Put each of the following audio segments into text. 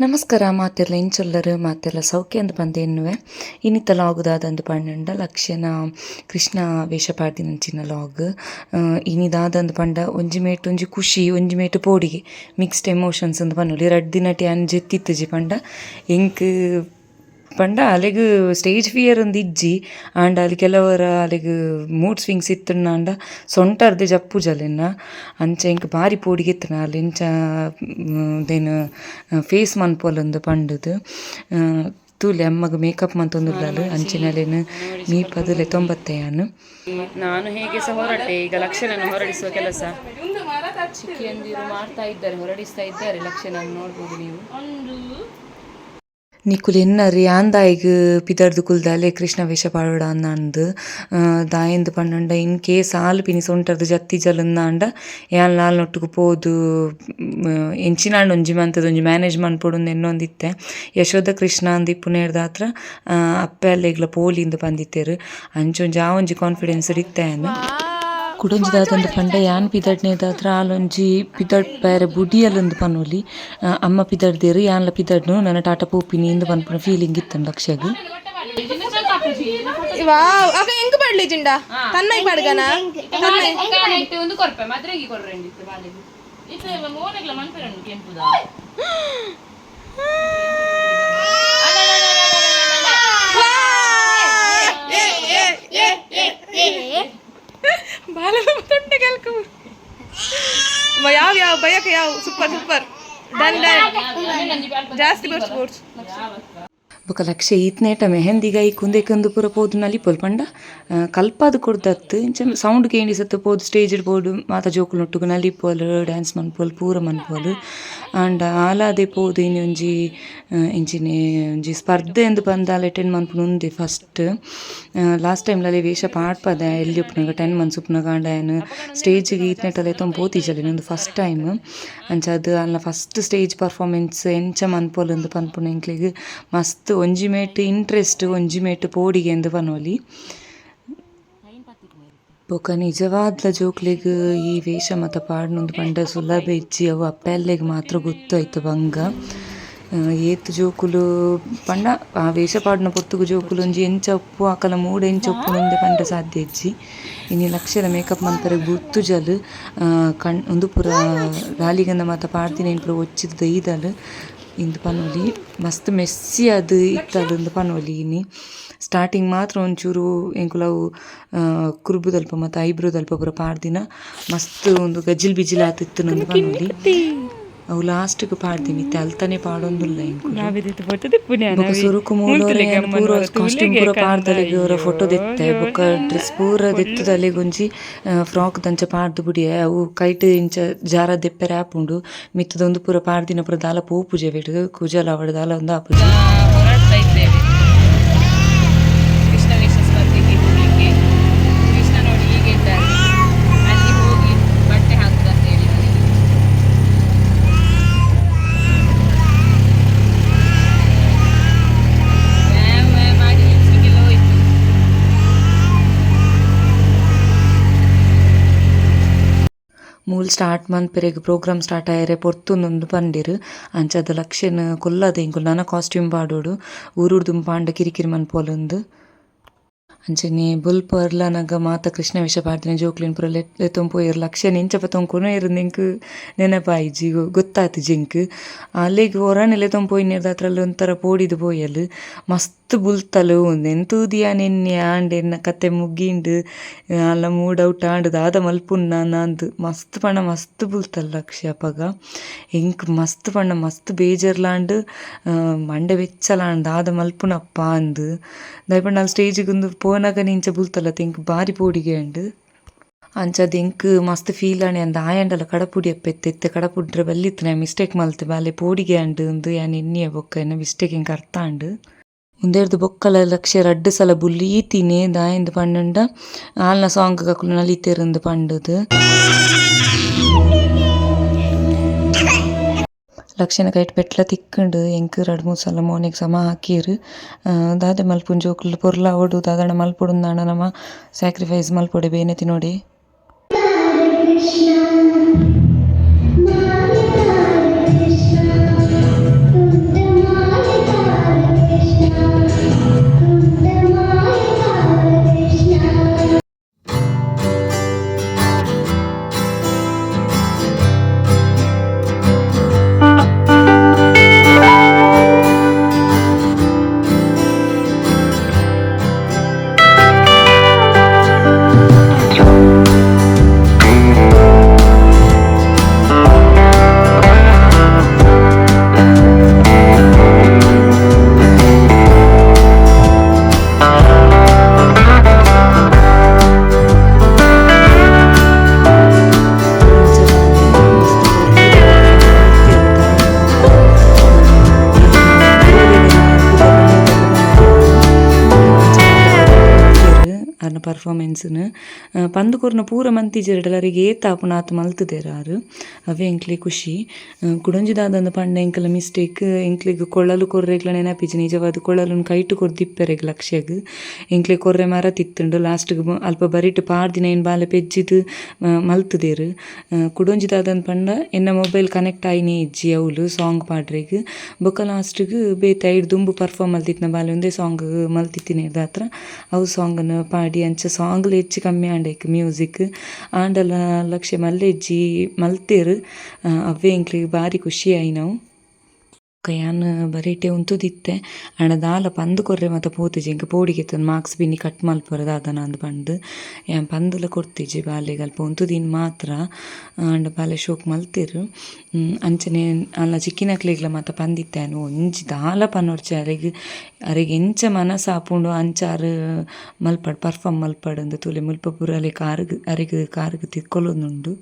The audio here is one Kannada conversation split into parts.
ನಮಸ್ಕಾರ ಮಾತೆಲ್ಲ ಇಂಚೊಲ್ಲರು ಮಾತೆಲ್ಲ ಸೌಖ್ಯ ಅಂತ ಬಂದೇನುವೆ ಇನ್ನಿತ್ತ ಲಾಗುದಾದಂದು ಪಂಡ ಲಕ್ಷ್ಯನ ಕೃಷ್ಣ ವೇಷ ಪಾಡ್ದಿನಂಚಿನ ಲಾಗ್. ಇನ್ನಿದಾದಂದು ಪಂಡ ಒಂಜಿ ಮೇಟ್ ಒಂಜಿ ಖುಷಿ ಒಂಜಿ ಮೇಟ್ ಪೋಡಿಗೆ ಮಿಕ್ಸ್ಡ್ ಎಮೋಷನ್ಸ್ ಅಂತ ರಡ್ಡ್ ದಿನಟಿ ಅನ್ ಜೆತ್ತಿತ್ತುಜಿ ಪಂಡ. ಎಂಕ್ ಪಂಡ ಅಲೆಗ್ ಸ್ಟೇಜ್ ಫಿಯರ್ ಒಂದು ಇಜ್ಜಿ ಆಂಡ ಅಲ್ಲಿ ಕೆಲವರ ಅಲೆಗ್ ಮೂಡ್ ಸ್ವಿಂಗ್ಸ್ ಇತ್ತುಂಡ ಆಂಡ ಸೊಂಟರ್ದೆ ಜಪ್ಪು ಜಲೆನ್ನ ಅಂಚ ಎಂಕ್ ಬಾರಿ ಪೋಡಿಗೆತ್ತನ ಅಲ್ಲಿ ಇಂಚ ದೇನು ಫೇಸ್ ಮನ್ಪೋಲೊಂದು ಪಂಡುದು. ತೂಲೆ ಅಮ್ಮಗ ಮೇಕಪ್ ಮೀ ಅಂಚಿನಲೆನ್ ತೊಂಬತ್ತೆ ಅನ್ನು ನಾನು ಹೇಗೆ ಸಹ ಹೊರಟೆ ಈಗ ಲಕ್ಷಣ ಹೊರಡಿಸುವ ಕೆಲಸ. ಚಿಕ್ಕಿಯಂದಿರು ಮಾಡ್ತಾ ಇದ್ದಾರೆ ಹೊರಡಿಸ್ತಾ ಇದ್ದಾರೆ ಲಕ್ಷಣ ನೋಡ್ಬೋದು ನೀವು. ನಿಕುಲು ಎನ್ನರಿ ಆಂದಾಯಿಗ್ ಪಿದರ್ದು ಕುಲ್ದಾಲೆ ಕೃಷ್ಣ ವೇಷ ಪಾಡೋಡ ಅನ್ನಂದು ದಾಯೆಂದ್ ಪಂಡುಂಡ ಇನ್ ಕೇಸ್ ಆಲ್ ಪಿನಿಸ್ ಸೊಂಟರ್ದು ಜತ್ತಿ ಜಲುಂದಾಂಡ ಯಾನ್ ನಾಲ್ ನೊಟ್ಟುಗು ಪೋದು ಎಂಚಿನಾಂಡ ಒಂಜಿ ಮಂತದ ಒಂಜಿ ಮ್ಯಾನೇಜ್ ಮನ್ಪೊಡುಂದು ಎನ್ನೊಂದಿತ್ತೆ ಯಶೋಧ ಕೃಷ್ಣ ಅಂದ್ ಇಪ್ಪುನೇರ್ದ ಹತ್ರ ಅಪ್ಪೆ ಅಲ್ಲೆಗ್ಲ ಪೋಲಿಂದು ಬಂದಿತ್ತೇರು ಅಂಚೊಂಜಿ ಆ ಒಂಜಿ ಕಾನ್ಫಿಡೆನ್ಸ್ ಇತ್ತೇನು ಕುಡೊಂಜಿದಾದಂದು ಪಂಡ ಯಾನ್ ಪಿದಡ್ನೇದಾತ್ರ ಆಲೊಂಜಿ ಪಿದಡ್ ಬೇರೆ ಬುಡಿಯಲೊಂದು ಪನೊಲಿ ಅಮ್ಮ ಪಿದಡ್ದೆರ್ ಯಾನ್ಲ ಪಿದಡ್ನು ನನ್ನ ಟಾಟ ಪೋಪಿನಿ ಇಂದು ಪನ್ಪುನ ಫೀಲಿಂಗ್ ಇತ್ತನ್ ಅಕ್ಷಗ್ ವಾವ್ ಅಕ್ಕ ಎಂಕ್ ಪಡ್ಲಿ ಜಿಂಡ ತನ್ನೈ ಪಡ್ಗನ ತನ್ನೈ ಒಂದು ಕೊರ್ಪೆ ಮದ್ರೆಗಿ ಕೊಡ್ರೆಂಡಿ ಬಾಲೆಗೆ ಇತ್ತು ಮೋನೆಗ್ಲ ಮನ್ಪೆರಂಡು ಕೆಂಪುದ ಬಾಲ ತೊಟ್ಟೆ ಕೆಲ್ಕು ಯಾವ ಯಾವ ಬಯಕೆ ಯಾವ? ಸೂಪರ್ ಸೂಪರ್ ಡನ್ ಡನ್ ಜಾಸ್ತಿ ಬರ್ಸ್ ಸ್ಪೋರ್ಟ್ಸ್ ಬೊಕ ಲಕ್ಷ ಈತ್ನೇಟ ಮೆಹೆಂದಿಗ ಈ ಕುಂದೆ ಕಂದು ಪೂರ ಪೋದು ನಲಿಪೊಲ್ ಪಂಡ? ಕಲ್ಪಾದು ಕೊಡ್ದತ್ತು. ಇಂಚ ಸೌಂಡ್ ಕೇಂಡಿ ಸತ್ತು ಪೋದು ಸ್ಟೇಜ್ ಪೋಡು ಮಾತ ಜೋಕುಲು ನೊಟ್ಟುಗು ನಲಿಪೊಲ್ ಡ್ಯಾನ್ಸ್ ಮನ್ಪೊಲ್ ಪೂರ ಮನ್ಪೊಲ್ ಆಂಡ ಆಲಾದೆ ಪೋದು ಇನ್ನು ಒಂಜಿ ಇಂಚಿನೆ ಒಂಜಿ ಸ್ಪರ್ಧೆ ಎಂದು ಬಂದಾಲ ಮನ್ಪುನ ಉಂದೆ ಫಸ್ಟ್ ಲಾಸ್ಟ್ ಟೈಮ್ಲಲ್ಲಿ ವೇಷ ಪಾಡ್ಪದ ಎಲ್ಲಿ ಉಪ್ನಾಗ ಟೆನ್ ಮಂತ್ಸ್ ಉಪ್ನಾಗ ಆಂಡ ಏನು ಸ್ಟೇಜಿಗೆ ಈತ್ನೆಟಲ್ಲಿ ನಂದು ಫಸ್ಟ್ ಟೈಮ್ ಅಂಚ ಅದು ಅಲ್ಲ ಫಸ್ಟ್ ಸ್ಟೇಜ್ ಪರ್ಫಾರ್ಮೆನ್ಸ್ ಎಂಚ ಮನ್ಪೊಲ್ ಎಂದು ಪನ್ಪುನ ಎಂಕ್ಲೆಗ್ ಮಸ್ತ್ ಒಂಜಿ ಮೇಟ್ ಇಂಟ್ರೆಸ್ಟ್ ಒಂಜಿ ಮೇಟ್ ಪೋಡಿಗೆ ಎಂದು ಪನೊಲಿ ಬೊಕ ನಿಜವಾದ್ಲ ಜೋಕ್ಲೆಗ್ ಈ ವೇಷ ಮತ ಪಾಡ್ನೊಂದು ಪಂಡ ಸುಲಭ ಇಜ್ಜಿ ಅವು ಅಪ್ಪೆಲ್ಲೆಗ್ ಮಾತ್ರ ಗೊತ್ತಾಯ್ತು ಬಂಗ ಏತ್ ಜೋಕುಲು ಪಂಡ, ಆ ವೇಷ ಪಾಡ್ನ ಪೊತ್ತುಗು ಜೋಕುಲು ಒಂಜಿ ಎಂಚ ಉಪ್ಪು ಆಕಲ ಮೂಡು ಎಂಚ ಉಪ್ಪು ಪಂಡ ಸಾಧ್ಯ ಇಜ್ಜಿ ಇನಿ ಲಕ್ಷಲ ಮೇಕಪ್ ಮನ್ಪರೆ ಗುತ್ತು ಜಲ್ ಕಣ್, ಒಂದು ಪೂರ ಗಾಲಿಗಂದ ಮಾತ ಪಾಡ್ದಿನ ಏನ್ ಪೂರ ಒಚ್ಚಿದ ದೈದಲ್. ಇಂದು ಪನೊಲಿ. ಮಸ್ತ್ ಮೆಸ್ಸಿ ಅದು ಇತ್ತದ ಇಂದು ಪನೊಲಿ ಇನಿ. ಸ್ಟಾರ್ಟಿಂಗ್ ಮಾತ್ರ ಒಂಚೂರು ಎಂಕುಲವು ಕುರುಬುದಲ್ಪ ಮತ್ತು ಐಬ್ರೋದಲ್ಪ ಪೂರ ಪಾಡ್ದಿನ. ಮಸ್ತ್ ಒಂದು ಗಜಿಲ್ ಬಿಜಿಲ್ ಆತಿತ್ತು ನಂದು ಪನೊಲಿ. ಅವು ಲಾಸ್ಟ್ಗೆ ಪಾಡ್ದಿನಿ ಇತ್ತೆ ಅಲ್ತಾನೆ ಪಾಡೊಂದುಲ್ಲ ಬೊಕ ಸುರುಕು ಮೂಡೋರೆ ಪೂರ ಕಾಸ್ಟ್ಯೂಮ್ ಪೂರ ಪಾಡ್ದಲೆಗ್ ಅವರ ಫೋಟೋ ದೆತ್ತೆ ಬೊಕ ಡ್ರೆಸ್ ಪೂರ ದೆತ್ತುದಲೆಗ್ ಒಂಜಿ ಫ್ರಾಕ್ ದಂಚ ಪಾಡ್ದು ಬುಡಿಯೆ ಅವು ಕೈಟ್ ಇಂಚ ಜಾರ ದೆಪ್ಪೆರೆ ಆಪುಂಡು ಮಿತ್ತದೊಂದು ಪೂರ ಪಾಡ್ದಿನ ಪೂರ ದಾಲ ಪೋಪುಜೆ ಬಿಡ್ ಕುಜಲ ಅವಡ ದಾಲ ಒಂದು ಆಪುಜೆ ಹೊರಡ್ತಾ ಇದ್ದೇವೆ ಕೃಷ್ಣ ವೇಷ ಸ್ಪರ್ಧೆಗೆ ಹೋಗ್ಲಿಕ್ಕೆ ಕೃಷ್ಣ ನೋಡಿ ಹೀಗೆ ಇದ್ದಾರೆ ಅಲ್ಲಿ ಹೋಗಿ ಬಟ್ಟೆ ಹಾಕುದು ಅಂತ ಹೇಳಿ ನನಗೆ ವ್ಯಾಮ್ ವ್ಯಾಮ್ ಮಾಡಿ ಲಿಪ್ಸ್ಟಿಕ್ಗೆಲ್ಲ ಹೋಯ್ತು ಸ್ಟಾರ್ಟ್ ಮನ್ಪೆರೆಗ್ ಪ್ರೋಗ್ರಾಮ್ ಸ್ಟಾರ್ಟ್ ಆಯೆರೆ ಪೊರ್ತುಂದೊಂದು ಪಂಡಿರ್ ಅಂಚದ ಲಕ್ಷನ್ ಕೊಲ್ಲದ ಇಂಕುಲು ನನ ಕಾಸ್ಟ್ಯೂಮ್ ಪಾಡೋಡು ಊರುಡ್ದು ಪಾಂಡ ಕಿರಿಕಿರಿ ಮನ್ಪೊಲುಂದು ಅಂಚನೆ ಬುಲ್ಪರ್ಲ ನಗ ಮಾತ ಕೃಷ್ಣ ವಿಷ ಪಾಡ್ದಿನ ಜೋಕ್ಲಿನ್ಪುರ ಲೆಟ್ಲೆ ತುಂಪೋಯಿರ್ ಲಕ್ಷ ನಿಂಚಪ ತೊಂಕೊನೋ ಇರು ನಿಂಕ್ ನೆನಪಾಯಿಜಿ ಗೊತ್ತಾತು ಜಿಂಕ್. ಅಲ್ಲಿಗೆ ಹೊರನೆಲೆ ತುಂಬೋಯಿನಿರ್ದ ಅದ್ರಲ್ಲಿ ಒಂಥರ ಪೋಡಿದು ಪೋಯಲು ಮಸ್ತ್ ಬುಲ್ತಲು ಎಂತೂದಿಯ ನಿನ್ನೆ ಆಂಡ್ ಎನ್ನ ಕತೆ ಮುಗ್ಗಿಂಡು, ಅಲ್ಲ ಮೂಡ್ ಔಟ್ ಆಂಡ್, ದಾದ ಮಲ್ಪುನ್ನ, ನಾಂದು. ಮಸ್ತ್ ಪಣ, ಮಸ್ತ್ ಬುಲ್ತಲ್ಲ ಲಕ್ಷ್ಯ ಅಪಗ. ಎಂಕ್ ಮಸ್ತ್ ಪಣ, ಮಸ್ತ್ ಬೇಜರ್ಲಾಂಡ್ ಮಂಡೆ ಬೆಚ್ಚಲಾಂಡ್, ದಾದ ಮಲ್ಪುನಪ್ಪ ಅಂದು. ದಯಪಂಡು ಸ್ಟೇಜ್ ಸ್ಟೇಜಿಗೆ ಒಂದು ಪೋ ಪೋನಾಗ ನಿಂಚ ಬುಲ್ತಲ್ಲ ತೆಂಕ್ ಬಾರಿ ಪೋಡಿಗೆ ಅಂಡ್ ಅಂಚದ ಎಂಕ್ ಮಸ್ತ್ ಫೀಲ್ ಆಣೆ ಅಂದ ಆಯಂಡಲ ಕಡಪುಡಿ ಅಪ್ಪೆತ್ತೆ ಎತ್ತೆ ಕಡಪುಡ್ರೆ ಬಲ್ಲಿತ್ತು ನಾ ಮಿಸ್ಟೇಕ್ ಮಲ್ತೆ ಬಾಲೆ ಪೋಡಿಗೆ ಅಂಡ್ ಒಂದು ಯಾನ್ ಎನ್ನಿಯ ಬೊಕ್ಕ ಎನ್ನ ಮಿಸ್ಟೇಕ್ ಎಂಕ್ ಅರ್ಥ ಅಂಡ್ ಮುಂದೇರ್ದು ಬೊಕ್ಕಲ ಲಕ್ಷ ರಡ್ಡು ಸಲ ಬುಲ್ಲೀತಿನಿ ದಾಯಂದು ಪಂಡುಂಡ ಆಲ್ನ ಸಾಂಗ್ ಕಕ್ಕುಲು ನಲಿತೇರಂದು ಪಂಡುದು ಲಕ್ಷಣ ಕೈಟ್ ಪೆಟ್ಲ ತಿಕ್ಕಂಡು ಎಂಕ್ ರಡ್ಡ್ ಮೂರು ಸಲ ಮೋನೆಗ್ ಸಮ ಹಾಕಿರ್. ದಾದೆ ಮಲ್ಪುನ್ ಜೋಕುಲು ಪೊರ್ಲ ಅವಡು ದಾದನ ಮಲ್ಪೊಡು ನಾಣ ನಮ ಸ್ಯಾಕ್ರಿಫೈಸ್ ಮಲ್ಪೊಡೆ ಬೇನೆ ಪರ್ಫಾರ್ಮೆನ್ಸ್ನು ಪಂದು ಕೊರ್ನ ಪೂರ ಮಂತಿಜೆರ್ಡಲರಿಗೆ ಏತ ಆಪುನ ಆತ್ ಆರ್ ಅವೇ ಎಂಕ್ಲೆ ಖುಷಿ ಕುಡೊಂಜಿ ದಾದಂದ ಪಂಡ ಎಂಕಲ ಮಿಸ್ಟೇಕ್ ಎಂಕ್ಲೆಗ್ ಕೊಳ್ಳಲು ಕೊರ್ರೆಗ್ಲ ನೆನಪಿಜಿ ನಿಜವಾದ ಕೊಳ್ಳಲು ಕೈಟ್ ಕೊರ್ದಿಪ್ಪೆರೆಗ್ ಲಕ್ಷ್ಯಗ್ ಎಂಕ್ಲೆ ಕೊರ್ರೆ ಮರ ತಿತ್ತುಂಡು ಲಾಸ್ಟ್ಗ್ ಅಲ್ಪ ಬರಿಟ್ ಪಾಡ್ದಿನ ಏನು ಬಾಲೆ ಪೆಜ್ಜಿದ್ ಮಲ್ತುದೆರ್ ಕುಡೊಂಜಿ ದಾದಂದು ಪಂಡ ಎನ್ನ ಮೊಬೈಲ್ ಕನೆಕ್ಟ್ ಆಯ್ನಿ ಇಜ್ಜಿ ಅವ್ಲು ಸಾಂಗ್ ಪಾಡ್ರೆಗ್ ಬೊಕ ಲಾಸ್ಟ್ಗ್ ಬೇತೆ ದುಂಬು ಪರ್ಫಾರ್ಮ್ ಮಲ್ತಿತ್ತಿನ ಬಾಲೆ ಒಂದೇ ಸಾಂಗ್ ಮಲ್ತಿತ್ತಿನ ದಾತ್ರ ಅವು ಸಾಂಗನ್ನು ಪಾಡಿ ಅಂಚ ಸಾಂಗ್ಲ ಹೆಚ್ಚು ಕಮ್ಮಿ ಆಂಡೆಕ್ ಮ್ಯೂಸಿಕ್ ಆಂಡಲ ಲಕ್ಷೆ ಮಲ್ಲೆಜ್ಜಿ ಮಲ್ತೆರ್ ಅವ್ವೆ ಎಂಕ್ಲೆಗ್ ಬಾರಿ ಖುಷಿ ಆಯಿ ನಾವು ಯಾನ್ ಬರಿಟೆ ಉಂತುದಿತ್ತೆ. ಆಂಡ ದಾಲ ಪಂದ್ ಕೊರ್ರೆ ಮಾತ ಪೋತಿಜಿ ಎಂಕ್ ಪೋಡಿಗೆತ್ತೊಂದು ಮಾರ್ಕ್ಸ್ ಬಿನ್ನಿ ಕಟ್ ಮಲ್ಪುರ ದಾದನ ಅಂದ್ ಪಂದ್. ಯಾನ್ ಪಂದುಲ ಕೊರ್ತಿಜಿ ಬಾಲೆಗ್ ಅಲ್ಪ ಉಂತುದಿನ್ ಮಾತ್ರ. ಆಂಡ ಬಾಲೆ ಶೋಕ್ ಮಲ್ತೆರ್. ಅಂಚನೆ ಅಲ್ಲ ಚಿಕ್ಕಿನಕ್ಲೆಗ್ಲ ಮಾತ ಪಂದಿತ್ತೇನು ಒಂಜಿ ದಾಲ ಪನ್ನೊಡ್ಚೆ ಅರೆಗ್ ಅರೆಗ್ ಎಂಚ ಮನಸ್ಸು ಆಪುಂಡು ಅಂಚಾರ್ ಮಲ್ಪಡ್ ಪರ್ಫಾರ್ಮ್ ಮಲ್ಪಡ್ ತುಲೆ ಮುಲ್ಪ ಪೂರಲೆ ಕಾರ್ಗ್, ಅರೆಗ್ ಕಾರ್ಗ್ ತಿಕ್ಕೊಲೊಂದುಂಡು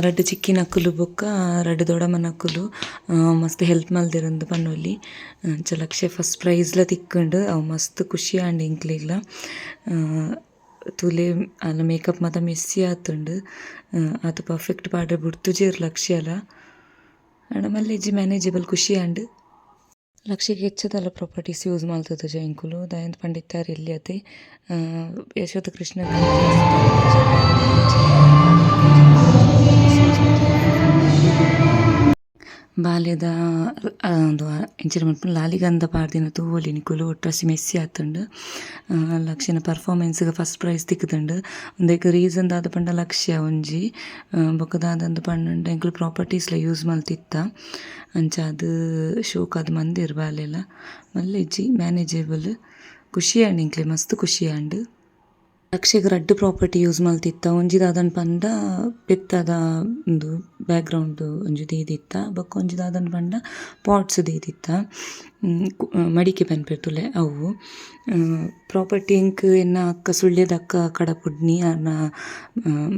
ರಡ್ಡ್ ಚಿಕ್ಕಿನ ಅಕ್ಕುಲು ಬೊಕ್ಕ ರಡ್ಡ್ ದೊಡಮನ ಅಕ್ಕುಲು ಆ, ಮಸ್ತ್ ಹೆಲ್ಪ್ ಮಲ್ದಿರಂದು ಪನ್ನೊಲಿ. ಅಂಚ ಲಕ್ಷ ಫಸ್ಟ್ ಪ್ರೈಸ್ಲ ತಿಕ್ಕುಂಡು ಅವು ಮಸ್ತ್ ಖುಷಿ ಆಂಡ್ ಎಂಕ್ಲೆಗ್ಲ ತೂಲೆ ಅಲ್ಲ ಮೇಕಪ್ ಮಾತ ಮೆಸ್ಸಿ ಆತುಂಡು ಅದು ಪರ್ಫೆಕ್ಟ್ ಪಾಡ್ರೆ ಬುಡ್ತುಜೇರ್ ಲಕ್ಷ್ಯ ಅಲ್ಲ ಆಂಡ ಮಲ್ಲ ಇಜ್ಜಿ ಮ್ಯಾನೇಜಬಲ್ ಖುಷಿ ಆಂಡ್ ಲಕ್ಷಕ್ಕೆ ಹೆಚ್ಚದಲ್ಲ ಪ್ರಾಪರ್ಟೀಸ್ ಯೂಸ್ ಮಾಡ್ತದೆ ಜೈಂಕುಲು ದಯಂತ್ ಪಂಡಿತಾರ್ ಎಲ್ಲಿ ಅದೇ ಯಶೋಧ ಕೃಷ್ಣ. ಬಾಲ್ಯದ ಒಂದು ಎಂಚಿನ ಮನ್ಪುನ ಲಾಲಿಗಂದ ಪಾಡ್ದಿನ ತೂವೊಲಿ ನಿಕುಲು ಒಟ್ರಾಸಿ ಮೆಸ್ಸಿ ಆತುಂಡು ಆ, ಲಕ್ಷನ ಪರ್ಫಾರ್ಮೆನ್ಸ್ಗೆ ಫಸ್ಟ್ ಪ್ರೈಸ್ ತಿಕ್ಕುದುಂಡು ಉಂದೆಕ್ ರೀಸನ್ ದಾದ ಪಂಡ ಲಕ್ಷ್ಯ ಒಂಜಿ ಬೊಕ ದಾದಂದು ಪಂಡ ಎಂಕುಲು ಪ್ರಾಪರ್ಟೀಸ್ಲ ಯೂಸ್ ಮಲ್ತಿತ್ತ ಅಂಚ ಅದು ಶೋಕಾದ್ ಮಂದೆರ್ ಬಾಲೆಲ ಮಲ್ಲ ಇಜ್ಜಿ ಮ್ಯಾನೇಜೇಬಲ್ ಖುಷಿ ಆಂಡ್ ಎಂಕ್ಲೆ ಮಸ್ತ್ ಖುಷಿ ಆಂಡ್ ಲಕ್ಷಗ್ ರಡ್ಡ್ ಪ್ರಾಪರ್ಟಿ ಯೂಸ್ ಮಲ್ತಿತ್ತ ಒಂಜಿ ದಾದನ್ ಪಂಡ ಪೆತ್ತದ ಉಂದು ಬ್ಯಾಕ್ಗ್ರೌಂಡ್ ಒಂಜಿ ದೀದಿತ್ತ. ಬೊಕ್ಕ ಒಂಜಿ ದಾದನ್ ಪಂಡ ಪಾಟ್ಸ್ ದೀದಿತ್ತ. ಮಡಿಕೆ ಪನ್ಪೆರ್ತುಲೆ ಅವು. ಪ್ರಾಪರ್ಟಿ ಎಂಕ್ ಎನ್ನ ಅಕ್ಕ, ಸುಳ್ಯದ ಅಕ್ಕ ಕಡಪುಡ್ನಿ, ಅನ್ನ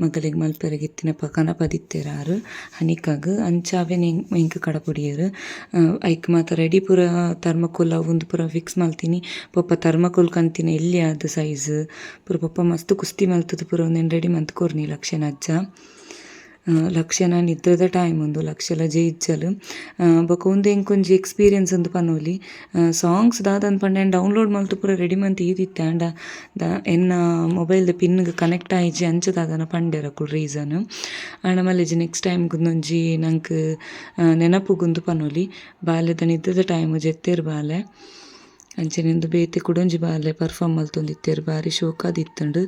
ಮಗಲಿಗೆ ಮಲ್ಪೆರೆಗ್ ಇತ್ತಿನಪ ಕನಪದಿತ್ತೆರಾರು ಹನಿಕಾಗ್ ಅಂಚ ಅವೆನ್ ಎಂಕ್ ಕಡಪುಡಿಯರು. ಐಕ್ ಮಾತ ರೆಡಿ ಪೂರ ಥರ್ಮಕೋಲ್ ಅವುಂದು ಪೂರ ಫಿಕ್ಸ್ ಮಾಲ್ತೀನಿ. ಪಪ್ಪ ಥರ್ಮಕೋಲ್ ಕಂತಿನ ಎಲ್ಲಿ ಆದ್ ಸೈಜ್ ಪೂರ ಪಪ್ಪ ಮಸ್ತ್ ಕುಸ್ತಿ ಮಲ್ತುದು ಪೂರ ಒಂದೆನ್ ರೆಡಿ ಮಂತ್ ಕೊರ್ನಿ ಲಕ್ಷನ ಅಜ್ಜ ಆ, ಲಕ್ಷನ ನಿದ್ರದ ಟೈಮ್ ಉಂದು ಲಕ್ಷಲ ಜೈಜ್ಜಲ್ ಬೊಕ ಉಂದು ಎಂಕೊಂಜಿ ಎಕ್ಸ್ಪೀರಿಯನ್ಸ್ ಉಂದು ಪನೊಲಿ ಸಾಂಗ್ಸ್ ದಾದನ್ ಪಂಡ ಡೌನ್ಲೋಡ್ ಮಲ್ತು ಪೂರ ರೆಡಿ ಮಂತ್ ಈದಿತ್ತೆ. ಆಂಡ ದ ಎನ್ನ ಮೊಬೈಲ್ದ ಪಿನ್ಗೆ ಕನೆಕ್ಟ್ ಆಯಿಜಿ ಅಂಚ ದಾದನ ಪಂಡೆರ ರೀಸನ್ ಆಂಡ ಮಲ್ಲೆಜಿ ನೆಕ್ಸ್ಟ್ ಟೈಮ್ ಗುಂದೊಂಜಿ ನಂಕ್ ನೆನಪುಗುಂದು ನೆನಪು ಗುಂದು ಪನೊಲಿ ಬಾಲ್ಯದ ನಿದ್ರದ ಟೈಮ್ ಜೆತ್ತೇರ್ ಬಾಲೆ. ಅಂಚನೆಂದು ಬೇತೆ ಕುಡೊಂಜಿ ಬಾಲೆ ಪರ್ಫಾರ್ಮ್ ಮಲ್ತೊಂದಿತ್ತೇರು ಬಾರಿ ಶೋಕಾದಿತ್ತುಂಡು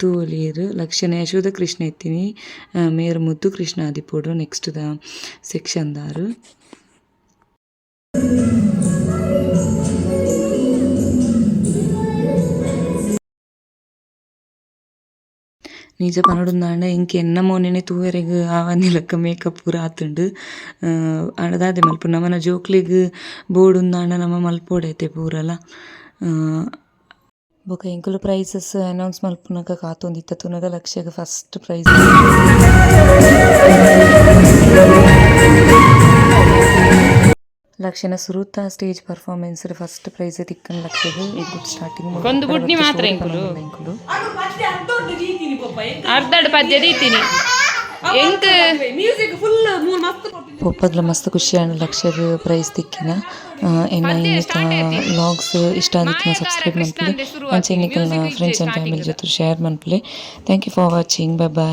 ತೂವೊಲಿಯರ್ ಲಕ್ಷಣ ಯಶೋಧ ಕೃಷ್ಣ ಎತ್ತಿನಿ ಆ, ಮೇರ್ ಮುದ್ದು ಕೃಷ್ಣ ಆದಿಪೋಡ್ರು ನೆಕ್ಸ್ಟ್ ದ ಸೆಕ್ಷನ್ ದಾರು ನಿಜ ಇಂಕೆ ಎನ್ನ ಮೋನೆನೆ ತೂವೆರೆಗ್ ಆವನಿ ಲಕ್ಕ ಮೇಕಪ್ ಪೂರ ಆತುಂಡು ದಾದೆ ಮಲ್ಪ ನಮನ ಜೋಕ್ಲೆಗ್ ಬೋರ್ಡ್ ಉಂದಾಂಡ ನಮ ಮಲ್ಪೊಡೆತೆ ಪೂರಲ ಬೊಕ ಎಂಕುಲು ಪ್ರೈಸಸ್ ಅನೌನ್ಸ್ ಮಲ್ಪುನಗ ಕಾತೊಂದಿತ್ತ ತುನಗ ಲಕ್ಷಗ ಫಸ್ಟ್ ಪ್ರೈಸ್ ಲಕ್ಷಣ ಸುರುತ ಸ್ಟೇಜ್ ಪರ್ಫಾರ್ಮೆನ್ಸ್ ಫಸ್ಟ್ ಪ್ರೈಸ್ ತಿಕ್ಕನ್ ಲಕ್ಷದು ಗುಡ್ ಸ್ಟಾರ್ಟಿಂಗ್ ಒಂದು ಗುಡ್ನಿ ಮಾತ್ರ ಇಂಕುಲು. ಅರ್ಧಡ್ ಪದ್ಯ ದೀತೀನಿ ಎಂಕ್ ಮ್ಯೂಸಿಕ್ ಫುಲ್ ಮೂರು ಮಸ್ತ್ ಒಪ್ಪದ್ಲ ಮಸ್ತ್ ಖುಷಿ ಆಂಡ್ ಲಕ್ಷದ ಪ್ರೈಸ್ ತಿಕ್ಕಿನ ಎನ್ನ ಇನ್ನಿತ ವ್ಲಾಗ್ಸ್ ಇಷ್ಟ ಆದಿತ್ತಿನ ಸಬ್ಸ್ಕ್ರೈಬ್ ಮನ್ಪಲೆ ಮಂಚೆ ಇನ್ನಿಕಲ್ನ ಫ್ರೆಂಡ್ಸ್ ಆ್ಯಂಡ್ ಫ್ಯಾಮಿಲಿ ಜೊತೆ share ಮನ್ಪಲೆ thank you for watching bye bye